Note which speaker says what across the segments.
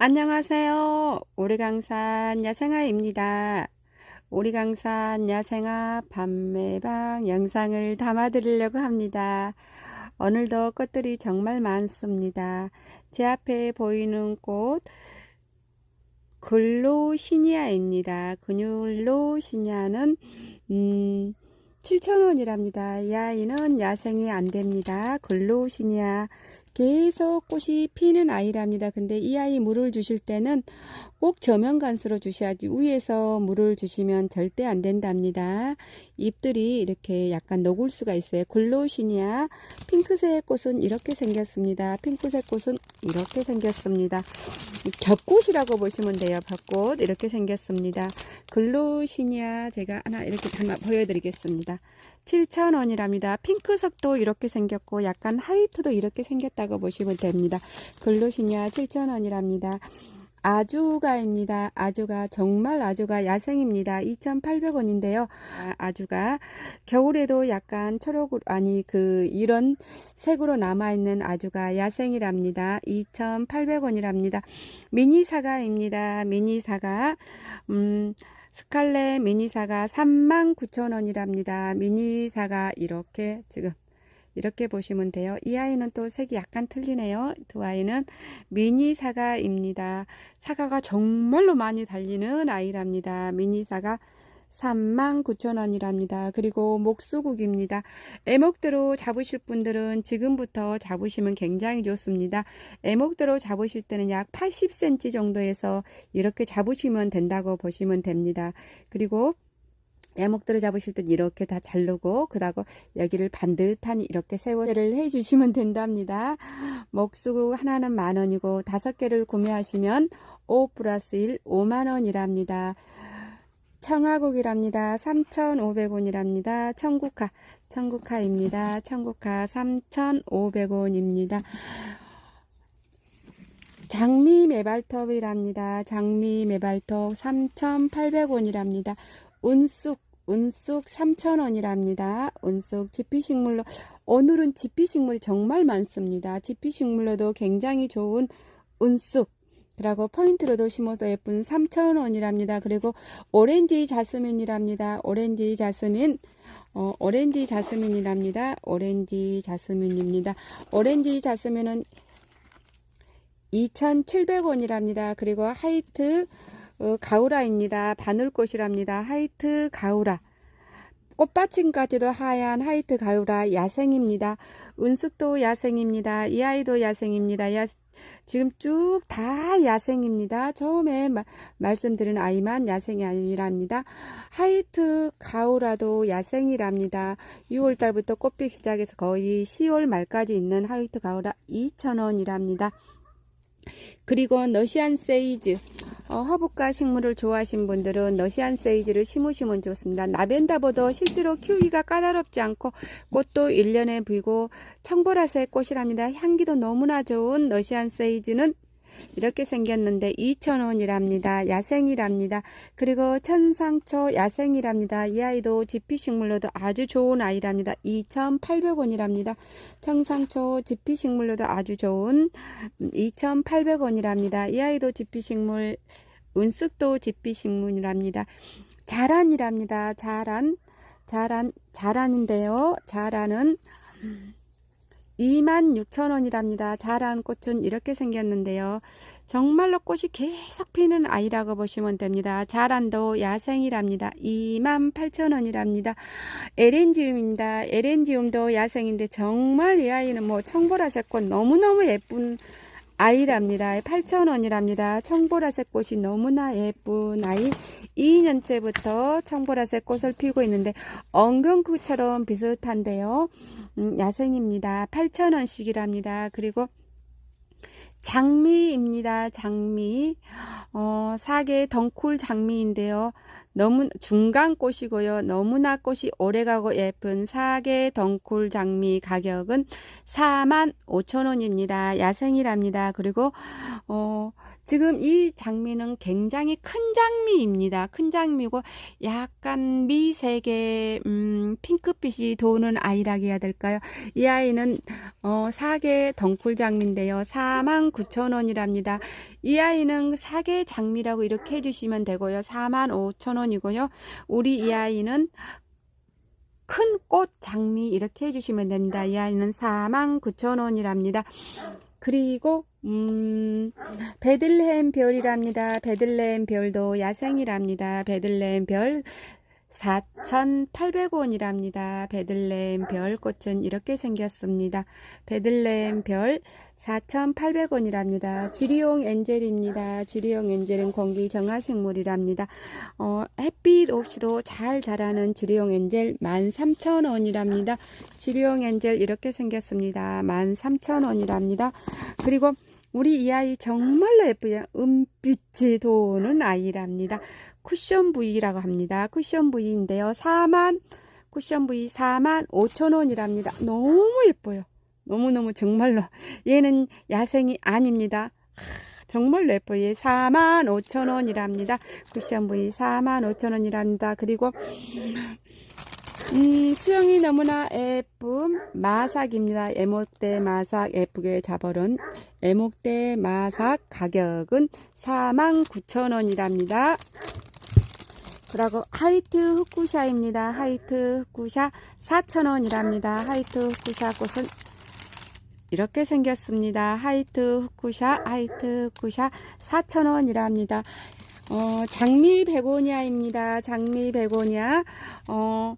Speaker 1: 안녕하세요. 오리강산 야생아입니다. 오리강산 야생아 밤매방 영상을 담아드리려고 합니다. 오늘도 꽃들이 정말 많습니다. 제 앞에 보이는 꽃 글로시니아입니다. 글로시니아는 음, 7,000원이랍니다. 이 아이는 야생이 안 됩니다. 글로시니아 계속 꽃이 피는 아이랍니다. 근데 이 아이 물을 주실 때는 꼭 저면 간수로 주셔야지 위에서 물을 주시면 절대 안 된답니다. 잎들이 이렇게 약간 녹을 수가 있어요. 글로시니아 핑크색 꽃은 이렇게 생겼습니다. 핑크색 꽃은 이렇게 생겼습니다. 겹꽃이라고 보시면 돼요. 벚꽃 이렇게 생겼습니다. 글로시니아 제가 하나 이렇게 담아 보여드리겠습니다. 7,000원이랍니다. 핑크색도 이렇게 생겼고 약간 하이트도 이렇게 생겼다고 보시면 됩니다. 글로시니아 7,000원이랍니다. 아주가입니다. 아주가 정말 아주가 야생입니다. 2,800원인데요. 아 주가 겨울에도 약간 초록 아니 그 이런 색으로 남아 있는 아주가 야생이랍니다. 2,800원이랍니다. 미니 사과입니다. 미니 사과 음 스칼렛 미니사가 39,000원이랍니다. 미니사가 이렇게 지금 이렇게 보시면 돼요. 이 아이는 또 색이 약간 틀리네요. 두 아이는 미니 사과입니다. 사과가 정말로 많이 달리는 아이랍니다. 미니 사과 39,000원이랍니다. 그리고 목수국입니다. 애목대로 잡으실 분들은 지금부터 잡으시면 굉장히 좋습니다. 애목대로 잡으실 때는 약 80cm 정도에서 이렇게 잡으시면 된다고 보시면 됩니다. 그리고 애목들을 잡으실 땐 이렇게 다 자르고 그다고 여기를 반듯하니 이렇게 세워를 해주시면 된답니다. 목수국 하나는 만원이고 다섯 개를 구매하시면 5 플러스 1 5만원이랍니다. 청화국이랍니다. 3,500원이랍니다. 청국화, 청국화입니다. 청국화 3,500원입니다. 장미 매발톱이랍니다. 장미 매발톱 3,800원이랍니다. 운쑥, 운쑥 3,000원이랍니다. 운쑥 지피식물로, 오늘은 지피식물이 정말 많습니다. 지피식물로도 굉장히 좋은 운쑥, 그리고 포인트로도 심어도 예쁜 3,000원이랍니다. 그리고 오렌지 자스민이랍니다. 오렌지 자스민 어, 오렌지 자스민이랍니다. 오렌지 자스민입니다. 오렌지 자스민은 2,700원이랍니다. 그리고 하이트 어, 가우라입니다. 바늘꽃이랍니다. 하이트 가우라. 꽃받침까지도 하얀 하이트 가우라 야생입니다. 은숙도 야생입니다. 이 아이도 야생입니다. 야, 지금 쭉 다 야생입니다. 처음에 마, 말씀드린 아이만 야생이 아니랍니다. 하이트 가우라도 야생이랍니다. 6월달부터 꽃피기 시작해서 거의 10월 말까지 있는 하이트 가우라 2,000원이랍니다. 그리고 너시안 세이즈 어, 허브과 식물을 좋아하신 분들은 너시안 세이즈를 심으시면 좋습니다. 라벤더보다 실제로 키우기가 까다롭지 않고 꽃도 1년에 피고 청보라색 꽃이랍니다. 향기도 너무나 좋은 너시안 세이즈는 이렇게 생겼는데 2,000원이랍니다. 야생이랍니다. 그리고 천상초 야생이랍니다. 이 아이도 지피식물로도 아주 좋은 아이랍니다. 2,800원이랍니다. 천상초 지피식물로도 아주 좋은 2,800원이랍니다. 이 아이도 지피식물 은숙도 지피식물이랍니다. 자란이랍니다. 자란 자란 자란인데요. 자란은 26,000원이랍니다. 자란 꽃은 이렇게 생겼는데요. 정말로 꽃이 계속 피는 아이라고 보시면 됩니다. 자란도 야생이랍니다. 28,000원이랍니다. 에렌지움입니다. 에렌지움도 야생인데 정말 이 아이는 뭐 청보라색 꽃 너무너무 예쁜 아이랍니다. 8,000원이랍니다. 청보라색 꽃이 너무나 예쁜 아이. 2년째부터 청보라색 꽃을 피우고 있는데 엉금쿠처럼 비슷한데요. 음, 야생입니다. 8,000원씩이랍니다. 그리고 장미입니다. 장미. 어, 사계 덩쿨 장미인데요. 너무 중간 꽃이고요. 너무나 꽃이 오래가고 예쁜 사계 덩쿨 장미 가격은 4만 5천 원입니다. 야생이랍니다. 그리고 어, 지금 이 장미는 굉장히 큰 장미입니다. 큰 장미고 약간 미색의 음, 핑크빛이 도는 아이라고 해야 될까요? 이 아이는 어, 사계 덩쿨 장미인데요. 49,000원이랍니다. 이 아이는 사계 장미라고 이렇게 해주시면 되고요. 45,000원이고요. 우리 이 아이는 큰 꽃 장미 이렇게 해주시면 됩니다. 이 아이는 49,000원이랍니다. 그리고 음, 베들레헴 별이랍니다. 베들레헴 별도 야생이랍니다. 베들레헴 별 4,800원이랍니다. 베들레헴 별 꽃은 이렇게 생겼습니다. 베들레헴 별 4,800원이랍니다. 지리용 엔젤입니다. 지리용 엔젤은 공기 정화식물이랍니다. 어, 햇빛 없이도 잘 자라는 지리용 엔젤 13,000원이랍니다. 지리용 엔젤 이렇게 생겼습니다. 13,000원이랍니다. 그리고 우리 이 아이 정말로 예쁘죠? 은빛이 도는 아이랍니다. 쿠션 V라고 합니다. 쿠션 V인데요. 4만, 쿠션 V 4만 5천 원이랍니다. 너무 예뻐요. 너무너무 정말로. 얘는 야생이 아닙니다. 하, 정말로 예뻐요. 얘 4만 5천 원이랍니다. 쿠션 V 4만 5천 원이랍니다. 그리고 음, 수영이 너무나 예쁜 마삭입니다. 애목대 마삭 예쁘게 잡아놓은 애목대 마삭 가격은 49,000원이랍니다. 그리고 하이트 흑구샤입니다. 하이트 흑구샤 4,000원이랍니다. 하이트 흑구샤 꽃은 이렇게 생겼습니다. 하이트 흑구샤, 하이트 흑구샤 4,000원이랍니다. 어, 장미 베고니아입니다. 장미 베고니아. 어,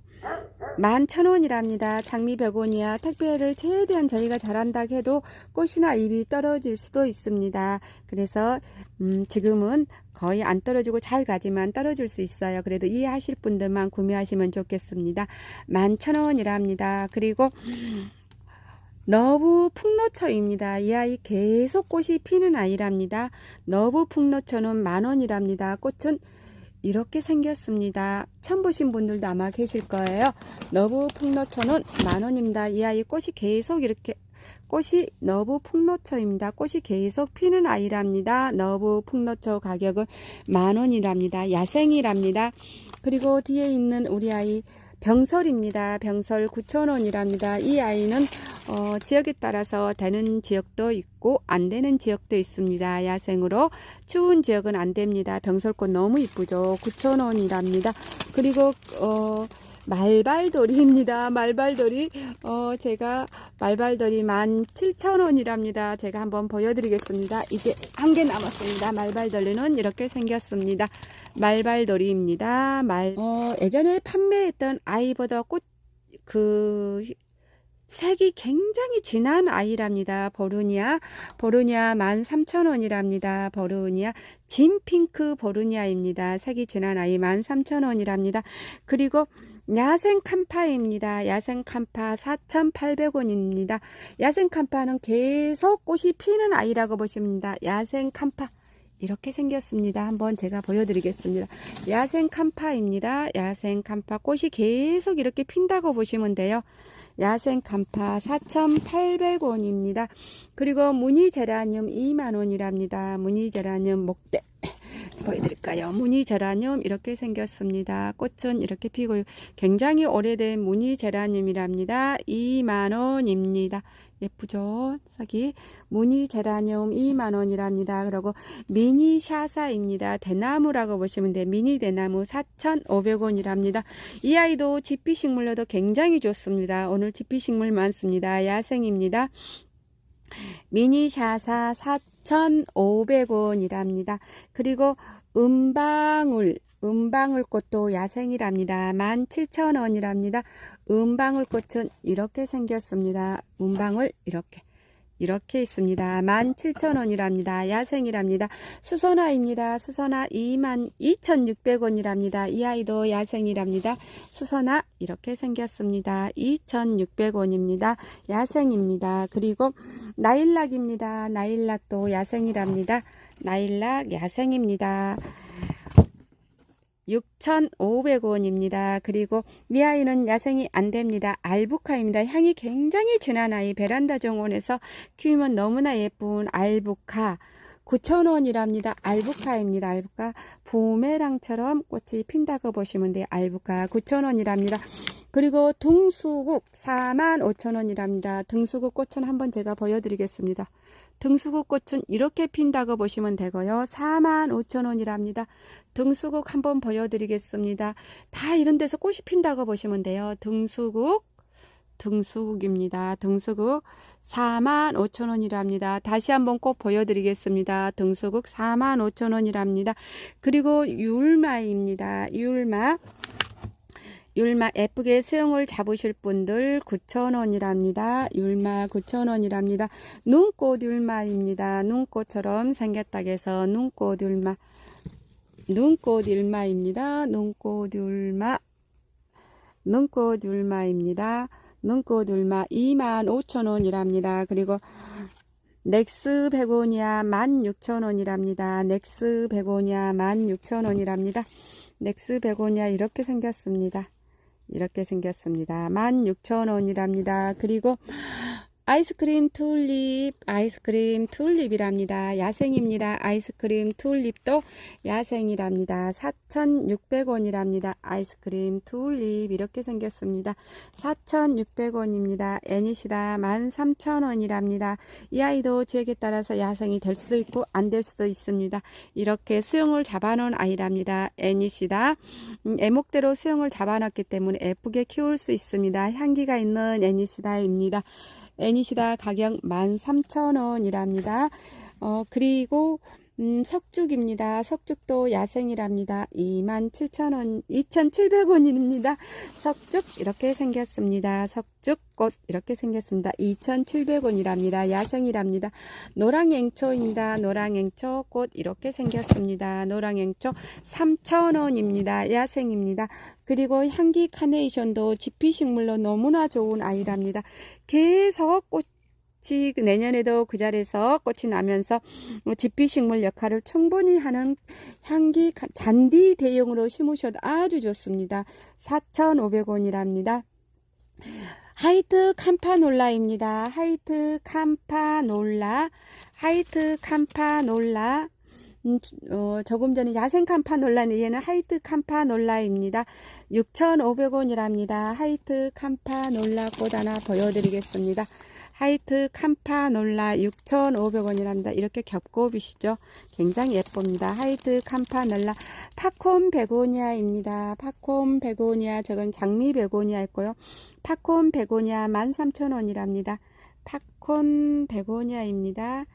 Speaker 1: 11,000원이랍니다. 장미 베고니아 택배를 최대한 저희가 잘한다 해도 꽃이나 잎이 떨어질 수도 있습니다. 그래서 음, 지금은 거의 안 떨어지고 잘 가지만 떨어질 수 있어요. 그래도 이해하실 분들만 구매하시면 좋겠습니다. 11,000원이랍니다. 그리고 너부 풍노초입니다. 이 아이 계속 꽃이 피는 아이랍니다. 너부 풍노초는 만원이랍니다. 꽃은 이렇게 생겼습니다. 처음 보신 분들도 아마 계실 거예요. 너부 풍노초는 만원입니다. 이 아이 꽃이 계속 이렇게 꽃이 너부 풍노초입니다. 꽃이 계속 피는 아이랍니다. 너부 풍노초 가격은 만원이랍니다. 야생이랍니다. 그리고 뒤에 있는 우리 아이 병설입니다. 병설 9,000원이랍니다. 이 아이는 어, 지역에 따라서 되는 지역도 있고 안 되는 지역도 있습니다. 야생으로 추운 지역은 안 됩니다. 병설꽃 너무 이쁘죠. 9,000원이랍니다. 그리고 어, 말발돌이입니다. 말발돌이 어, 제가 말발돌이 17,000원이랍니다. 제가 한번 보여드리겠습니다. 이제 한 개 남았습니다. 말발돌이는 이렇게 생겼습니다. 말발돌이입니다. 말 어, 예전에 판매했던 아이보다 꽃그 색이 굉장히 진한 아이랍니다. 보르니아. 보르니아 13,000원이랍니다. 보르니아. 진핑크 보르니아입니다. 색이 진한 아이 13,000원이랍니다. 그리고 야생 캄파입니다. 야생 캄파 4,800원입니다. 야생 캄파는 계속 꽃이 피는 아이라고 보십니다. 야생 캄파. 이렇게 생겼습니다. 한번 제가 보여드리겠습니다. 야생 캄파입니다. 야생 캄파 꽃이 계속 이렇게 핀다고 보시면 돼요. 야생 캄파 4,800원입니다. 그리고 무늬 제라늄 2만원이랍니다. 무늬 제라늄 목대 보여드릴까요? 무늬 제라늄 이렇게 생겼습니다. 꽃은 이렇게 피고 굉장히 오래된 무늬 제라늄이랍니다. 2만원입니다. 예쁘죠? 색이 무늬 제라늄 2만원이랍니다. 그리고 미니 샤사입니다. 대나무라고 보시면 돼. 미니 대나무 4,500원이랍니다. 이 아이도 지피식물로도 굉장히 좋습니다. 오늘 지피식물 많습니다. 야생입니다. 미니 샤사 4,500원이랍니다. 그리고 은방울 은방울꽃도 야생이랍니다. 17,000원이랍니다. 은방울꽃은 이렇게 생겼습니다. 은방울 이렇게 이렇게 있습니다. 17,000원이랍니다. 야생이랍니다. 수선화입니다. 수선화 22,600원이랍니다. 이 아이도 야생이랍니다. 수선화 이렇게 생겼습니다. 2,600원입니다. 야생입니다. 그리고 나일락입니다. 나일락도 야생이랍니다. 나일락 야생입니다. 6,500원입니다. 그리고 이 아이는 야생이 안 됩니다. 알부카입니다. 향이 굉장히 진한 아이 베란다 정원에서 키우면 너무나 예쁜 알부카 9,000원이랍니다. 알부카입니다. 알부카. 부메랑처럼 꽃이 핀다고 보시면 돼요. 알부카 9,000원이랍니다. 그리고 등수국 45,000원이랍니다. 등수국 꽃은 한번 제가 보여드리겠습니다. 등수국 꽃은 이렇게 핀다고 보시면 되고요. 45,000원이랍니다. 등수국 한번 보여드리겠습니다. 다 이런 데서 꽃이 핀다고 보시면 돼요. 등수국, 등수국입니다. 등수국 45,000원이랍니다. 다시 한번 꼭 보여드리겠습니다. 등수국 45,000원이랍니다. 그리고 율마입니다. 율마. 율마 예쁘게 수영을 잡으실 분들 9,000원이랍니다. 율마 9,000원이랍니다. 눈꽃 율마입니다. 눈꽃처럼 생겼다고 해서 눈꽃 율마. 눈꽃 율마입니다. 눈꽃 율마. 눈꽃 율마입니다. 눈꽃 율마 25,000원이랍니다. 그리고 넥스 베고니아 16,000원이랍니다. 넥스 베고니아 16,000원이랍니다. 넥스 베고니아 이렇게 생겼습니다. 이렇게 생겼습니다. 16,000원이랍니다. 그리고 아이스크림 튤립, 아이스크림 튤립이랍니다. 야생입니다. 아이스크림 튤립도 야생이랍니다. 4,600원이랍니다. 아이스크림 튤립 이렇게 생겼습니다. 4,600원입니다. 애니시다 13,000원이랍니다. 이 아이도 지역에 따라서 야생이 될 수도 있고 안 될 수도 있습니다. 이렇게 수영을 잡아놓은 아이랍니다. 애니시다 음, 애목대로 수영을 잡아놨기 때문에 예쁘게 키울 수 있습니다. 향기가 있는 애니시다입니다. 애니시다 가격 13,000원이랍니다. 어, 그리고 음, 석죽입니다. 석죽도 야생이랍니다. 27,000원, 2,700원입니다. 석죽 이렇게 생겼습니다. 석죽꽃 이렇게 생겼습니다. 2,700원이랍니다. 야생이랍니다. 노랑앵초입니다. 노랑앵초 꽃 이렇게 생겼습니다. 노랑앵초 3,000원입니다. 야생입니다. 그리고 향기 카네이션도 지피식물로 너무나 좋은 아이랍니다. 계속 꽃 꽃이 내년에도 그 자리에서 꽃이 나면서 지피식물 역할을 충분히 하는 향기 잔디 대용으로 심으셔도 아주 좋습니다. 4,500원이랍니다. 하이트 캄파놀라입니다. 하이트 캄파놀라, 하이트 캄파놀라. 음, 어, 조금 전에 야생 캄파놀라는 얘는 하이트 캄파놀라입니다. 6,500원이랍니다. 하이트 캄파놀라 꽃 하나 보여드리겠습니다. 하이트 캄파놀라 6,500원이랍니다. 이렇게 겹고비시죠? 굉장히 예쁩니다. 하이트 캄파놀라 팝콘 베고니아입니다. 팝콘 베고니아 저건 장미 베고니아였고요. 팝콘 베고니아 13,000원이랍니다. 팝콘 베고니아입니다.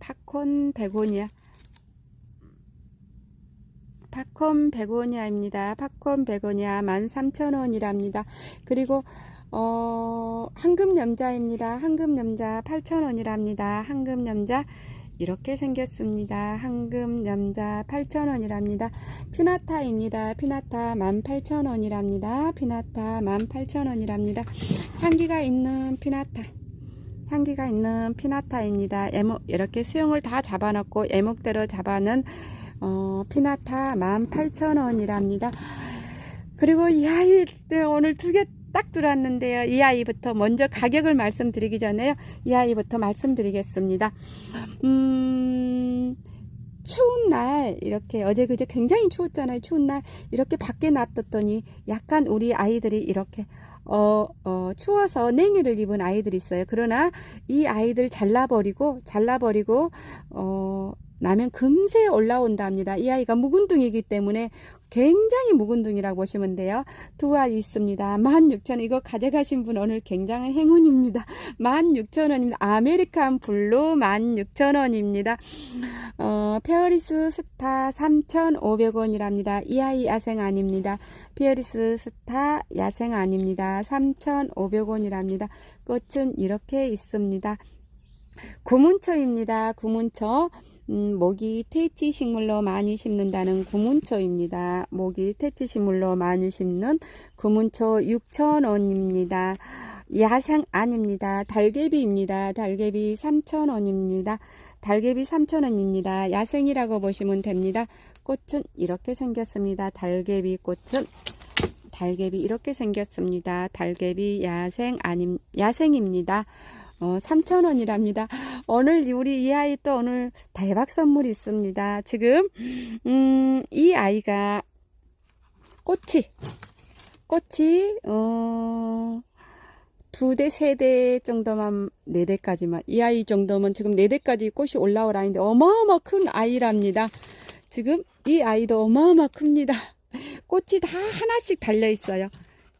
Speaker 1: 팝콘 베고니아 팝콘 베고니아입니다. 팝콘 베고니아 13,000원이랍니다. 그리고 어, 황금염자입니다. 황금염자 8,000원이랍니다. 황금염자 이렇게 생겼습니다. 황금염자 8,000원이랍니다. 피나타입니다. 피나타 18,000원이랍니다. 피나타 18,000원이랍니다. 향기가 있는 피나타. 향기가 있는 피나타입니다. 에목, 이렇게 수영을 다 잡아놓고 애목대로 잡아는 어, 피나타 18,000원이랍니다. 그리고 이 아이들 오늘 두 개 딱 들어왔는데요. 이 아이부터 먼저 가격을 말씀드리기 전에요. 이 아이부터 말씀드리겠습니다. 음, 추운 날 이렇게 어제 그제 굉장히 추웠잖아요. 추운 날 이렇게 밖에 놔뒀더니 약간 우리 아이들이 이렇게 어, 어, 추워서 냉이를 입은 아이들이 있어요. 그러나 이 아이들 잘라버리고, 잘라버리고, 어, 나면 금세 올라온답니다. 이 아이가 묵은둥이기 때문에 굉장히 묵은둥이라고 보시면 돼요. 두 아이 있습니다. 16,000원. 이거 가져가신 분 오늘 굉장히 행운입니다. 16,000원입니다. 아메리칸 블루 16,000원입니다. 어, 페어리스 스타 3,500원이랍니다. 이 아이 야생 아닙니다. 페어리스 스타 야생 아닙니다. 3,500원이랍니다. 꽃은 이렇게 있습니다. 구문초입니다. 구문초. 음, 모기 퇴치 식물로 많이 심는다는 구문초입니다. 모기 퇴치 식물로 많이 심는 구문초 6,000원입니다. 야생 아닙니다. 달개비입니다. 달개비 3,000원입니다. 달개비 3,000원입니다. 야생이라고 보시면 됩니다. 꽃은 이렇게 생겼습니다. 달개비 꽃은 달개비 이렇게 생겼습니다. 달개비 야생 아님 야생입니다. 어, 3,000원이랍니다. 오늘 우리 이 아이 또 오늘 대박 선물이 있습니다. 지금 음, 이 아이가 꽃이 꽃이 어, 두 대, 세 대 정도만, 네 대까지만, 이 아이 정도면 지금 네 대까지 꽃이 올라올 아이인데 어마어마 큰 아이랍니다. 지금 이 아이도 어마어마 큽니다. 꽃이 다 하나씩 달려 있어요.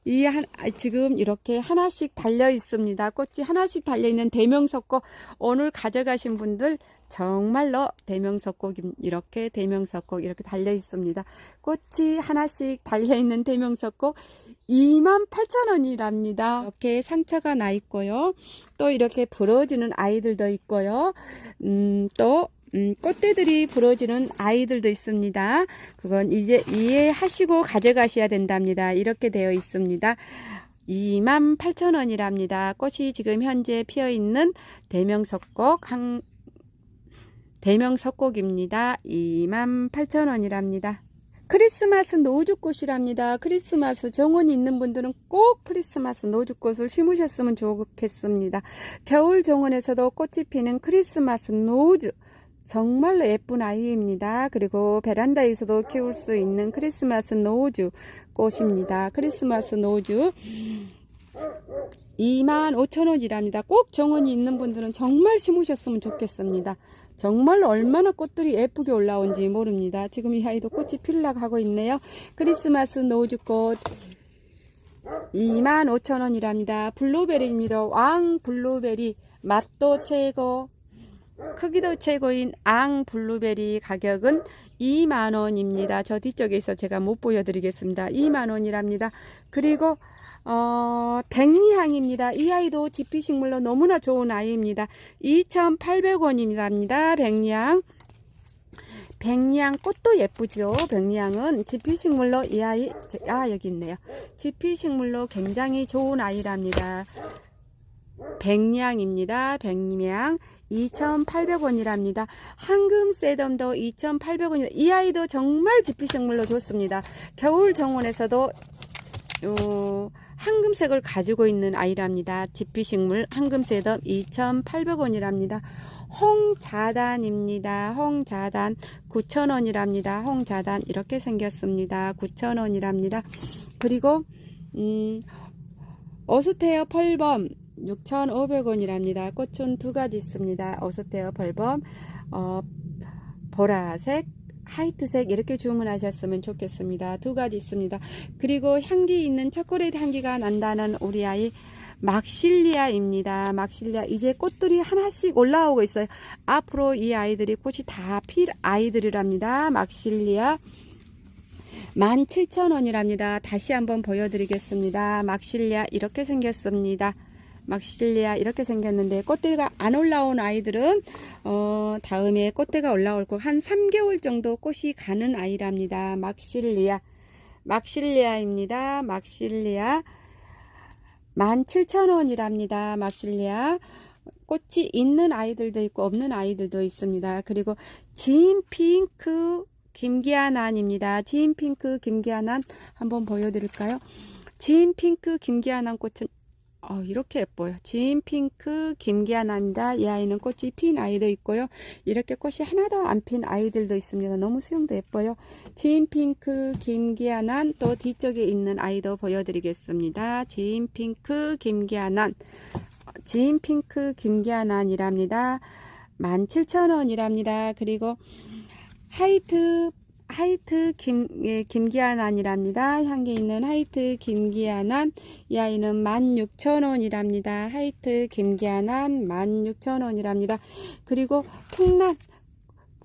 Speaker 1: 이 한, 아, 지금 이렇게 하나씩 달려 있습니다. 꽃이 하나씩 달려 있는 대명석꽃. 오늘 가져가신 분들 정말로 대명석꽃, 이렇게 대명석꽃 이렇게 달려 있습니다. 꽃이 하나씩 달려 있는 대명석꽃 28,000원이랍니다. 이렇게 상처가 나 있고요. 또 이렇게 부러지는 아이들도 있고요. 음, 또 음, 꽃대들이 부러지는 아이들도 있습니다. 그건 이제 이해하시고 가져가셔야 된답니다. 이렇게 되어 있습니다. 28,000원이랍니다. 꽃이 지금 현재 피어 있는 대명석곡 한 대명석곡입니다. 28,000원이랍니다. 크리스마스 노주꽃이랍니다. 크리스마스 정원이 있는 분들은 꼭 크리스마스 노주꽃을 심으셨으면 좋겠습니다. 겨울 정원에서도 꽃이 피는 크리스마스 노주 정말로 예쁜 아이입니다. 그리고 베란다에서도 키울 수 있는 크리스마스 노주 꽃입니다. 크리스마스 노주 25,000원이랍니다. 꼭 정원이 있는 분들은 정말 심으셨으면 좋겠습니다. 정말 얼마나 꽃들이 예쁘게 올라온지 모릅니다. 지금 이 아이도 꽃이 필락 하고 있네요. 크리스마스 노주꽃 25,000원이랍니다. 블루베리입니다. 왕 블루베리 맛도 최고 크기도 최고인 앙 블루베리 가격은 2만원입니다. 저 뒤쪽에 있어 제가 못 보여드리겠습니다. 2만원이랍니다. 그리고 어, 백리향입니다. 이 아이도 지피식물로 너무나 좋은 아이입니다. 2,800원입니다. 백리향. 백리향 꽃도 예쁘죠. 백리향은 지피식물로 이 아이, 아, 여기 있네요. 지피식물로 굉장히 좋은 아이랍니다. 백리향입니다. 백리향. 2,800원이랍니다. 황금 세덤도 2,800원이다. 이 아이도 정말 지피식물로 좋습니다. 겨울 정원에서도 요 황금색을 가지고 있는 아이랍니다. 지피식물 황금세덤 2,800원이랍니다. 홍자단입니다. 홍자단 9,000원이랍니다. 홍자단 이렇게 생겼습니다. 9,000원이랍니다. 그리고 음, 어스테어 펄범 6,500원이랍니다. 꽃은 두 가지 있습니다. 어스테어 펄범 어, 보라색 하이트색 이렇게 주문하셨으면 좋겠습니다. 두 가지 있습니다. 그리고 향기 있는 초콜릿 향기가 난다는 우리 아이 막실리아입니다. 막실리아 이제 꽃들이 하나씩 올라오고 있어요. 앞으로 이 아이들이 꽃이 다 필 아이들이랍니다. 막실리아 17,000원이랍니다. 다시 한번 보여드리겠습니다. 막실리아 이렇게 생겼습니다. 막실리아 이렇게 생겼는데 꽃대가 안 올라온 아이들은 어, 다음에 꽃대가 올라올 거 한 3개월 정도 꽃이 가는 아이랍니다. 막실리아 막실리아입니다. 막실리아 17,000원이랍니다. 막실리아 꽃이 있는 아이들도 있고 없는 아이들도 있습니다. 그리고 진핑크 김기아난입니다. 진핑크 김기아난 한번 보여드릴까요? 진핑크 김기아난 꽃은 어, 이렇게 예뻐요. 진 핑크 김기아나입니다. 이 아이는 꽃이 핀 아이도 있고요. 이렇게 꽃이 하나도 안 핀 아이들도 있습니다. 너무 수영도 예뻐요. 진 핑크 김기아난 또 뒤쪽에 있는 아이도 보여드리겠습니다. 진 핑크 김기아난 진 핑크 김기아난이랍니다. 17,000원이랍니다. 그리고 하이트 하이트 김, 예, 김기아난이랍니다. 향기 있는 하이트 김기아난. 이 아이는 16,000원이랍니다. 하이트 김기아난 16,000원이랍니다. 그리고 풍란.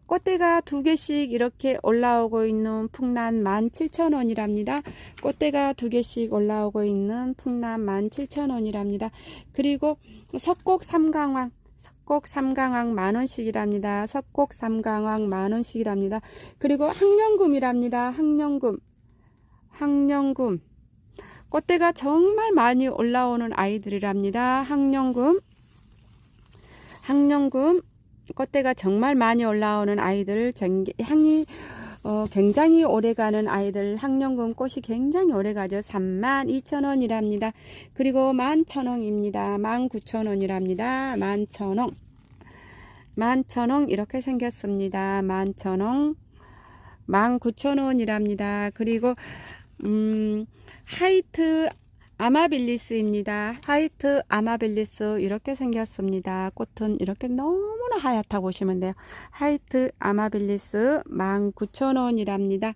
Speaker 1: 꽃대가 두 개씩 이렇게 올라오고 있는 풍란 17,000원이랍니다. 꽃대가 두 개씩 올라오고 있는 풍란 17,000원이랍니다. 그리고 석곡 삼강왕. 섭곡 삼강왕 만원씩이랍니다. 섭곡 삼강왕 만원씩이랍니다. 그리고 학령금이랍니다. 학령금. 학령금. 꽃대가 정말 많이 올라오는 아이들이랍니다. 학령금. 학령금. 꽃대가 정말 많이 올라오는 아이들 향이 어, 굉장히 오래가는 아이들 학령금 꽃이 굉장히 오래가죠. 32,000원이랍니다. 그리고 11,000원입니다. 19,000원이랍니다. 11,000원. 11,000원 이렇게 생겼습니다. 11,000원. 19,000원이랍니다. 그리고 음, 하이트 아마빌리스입니다. 화이트 아마빌리스 이렇게 생겼습니다. 꽃은 이렇게 너무나 하얗다고 보시면 돼요. 하이트 아마빌리스 19,000원이랍니다.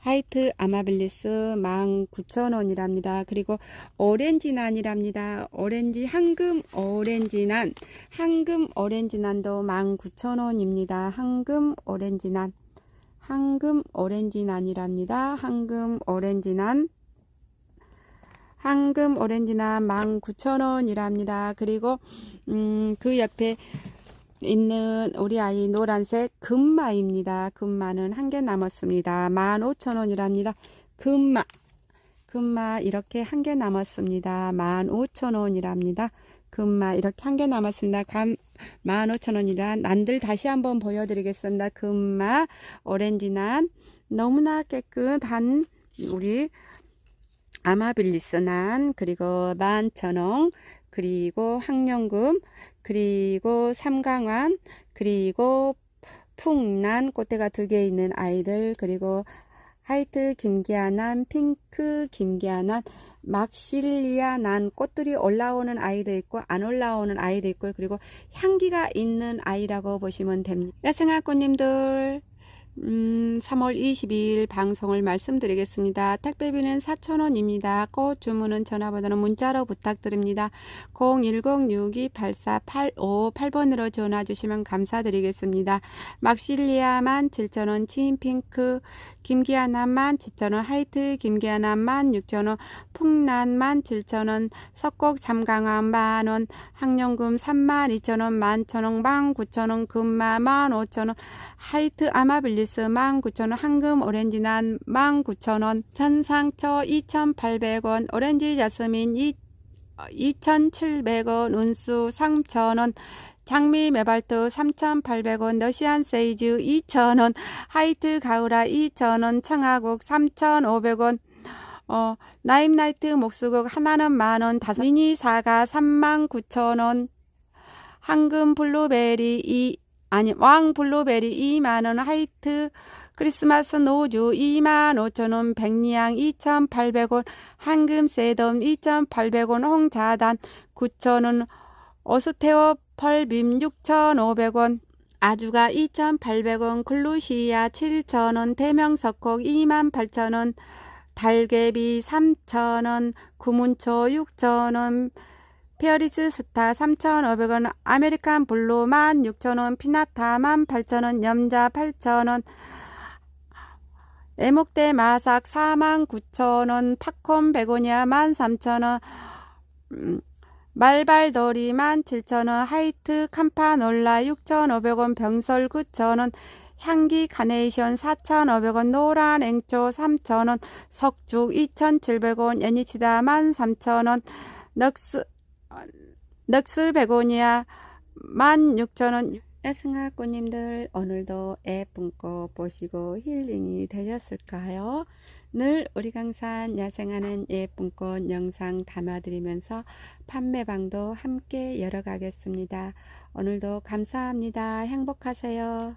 Speaker 1: 화이트 아마빌리스 19,000원이랍니다. 그리고 오렌지난이랍니다. 오렌지 황금 오렌지난 황금 오렌지난도 19,000원입니다. 황금 오렌지난 황금 오렌지난이랍니다. 황금 오렌지난 황금 오렌지난 19,000원이랍니다. 그리고 음, 그 옆에 있는 우리 아이 노란색 금마입니다. 금마는 한 개 남았습니다. 15,000원이랍니다. 금마 금마 이렇게 한 개 남았습니다. 15,000원이랍니다. 금마 이렇게 한 개 남았습니다. 감 15,000원이라 난들 다시 한번 보여드리겠습니다. 금마 오렌지난 너무나 깨끗한 우리 아마빌리스난 그리고 만천원 그리고 황령금 그리고 삼강환 그리고 풍란 꽃대가 두 개 있는 아이들 그리고 하이트 김기아난 핑크 김기아난 막실리아 난 꽃들이 올라오는 아이도 있고 안 올라오는 아이도 있고 그리고 향기가 있는 아이라고 보시면 됩니다. 야생아 꽃님들 음, 3월 22일 방송을 말씀드리겠습니다. 택배비는 4,000원입니다. 꽃 주문은 전화번호는 문자로 부탁드립니다. 010-6284-8588번으로 전화 주시면 감사드리겠습니다. 막실리아만 7,000원, 치인핑크, 김기아남만 7,000원, 하이트 김기아남만 6,000원, 풍란만 7,000원, 석곡 삼강암 만원, 항령금 32,000원, 11,000원, 19,000원, 금마 15,000원, 하이트 아마빌리 스 19,000원, 황금 오렌지난 19,000원, 천상초 2,800원, 오렌지 자스민 2 2,700원, 운수 3,000원, 장미 메발트 3,800원, 러시안 세이즈 2,000원, 하이트 가우라 2,000원, 청아국 3,500원, 어, 나임나이트 목수국 하나는 만원, 다섯 미니 사과 39,000원, 황금 블루베리 2, 아니, 왕 블루베리 2만 원, 하이트 크리스마스 노주 25,000원, 백리향 2,800원, 황금 세덤 2,800원, 홍자단 9,000원, 어스테어 펄빔 6,500원, 아주가 2,800원, 클루시아 7,000원, 대명석곡 28,000원, 달개비 3,000원, 구문초 6,000원, 페어리스 스타 3,500원, 아메리칸 블루 16,000원, 피나타 18,000원, 염자 8,000원, 애목대 마삭 49,000원, 팝콘 베고니아 13,000원, 음, 말발더리 17,000원, 하이트 캄파놀라 6,500원, 병설 9,000원, 향기 카네이션 4,500원, 노란 앵초 3,000원, 석죽 2,700원, 애니치다 13,000원, 넉스, 넉스 베고니아 16,000원. 야승아 꽃님들 오늘도 예쁜 꽃 보시고 힐링이 되셨을까요? 늘 우리 강산 야생하는 예쁜 꽃 영상 담아드리면서 판매방도 함께 열어가겠습니다. 오늘도 감사합니다. 행복하세요.